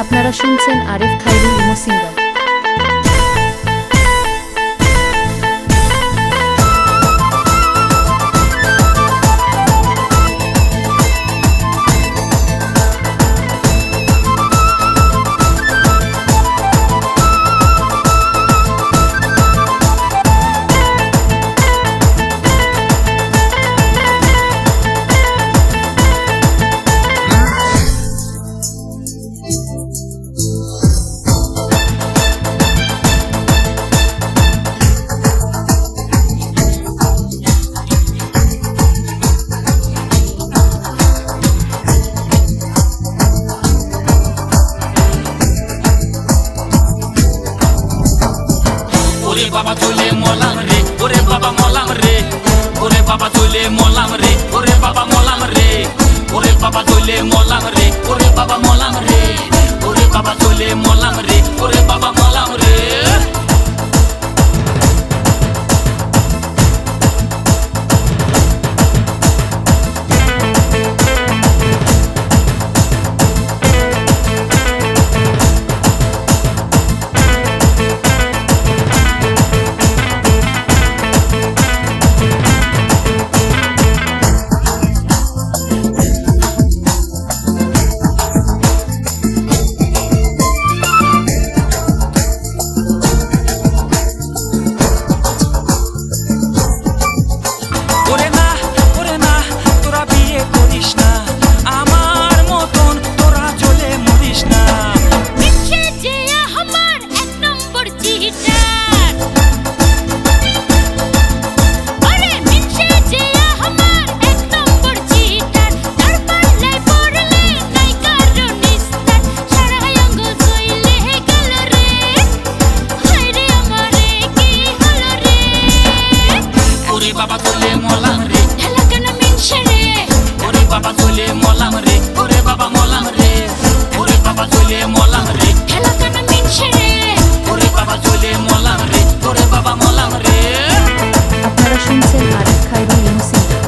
আপনারা শুনছেন Arif Khairul মুসিন্দা 把竹林摸烂。Arif Khayrul Musi.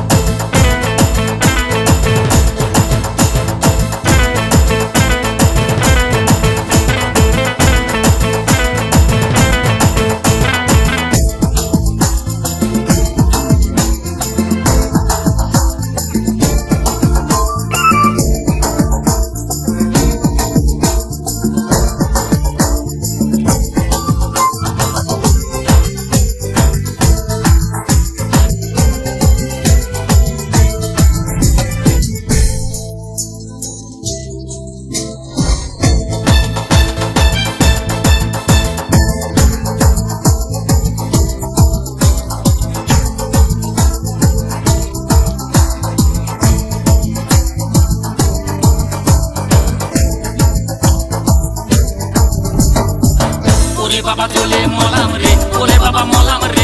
বাবা চলে মলাম রে বলে বাবা মলাম রে।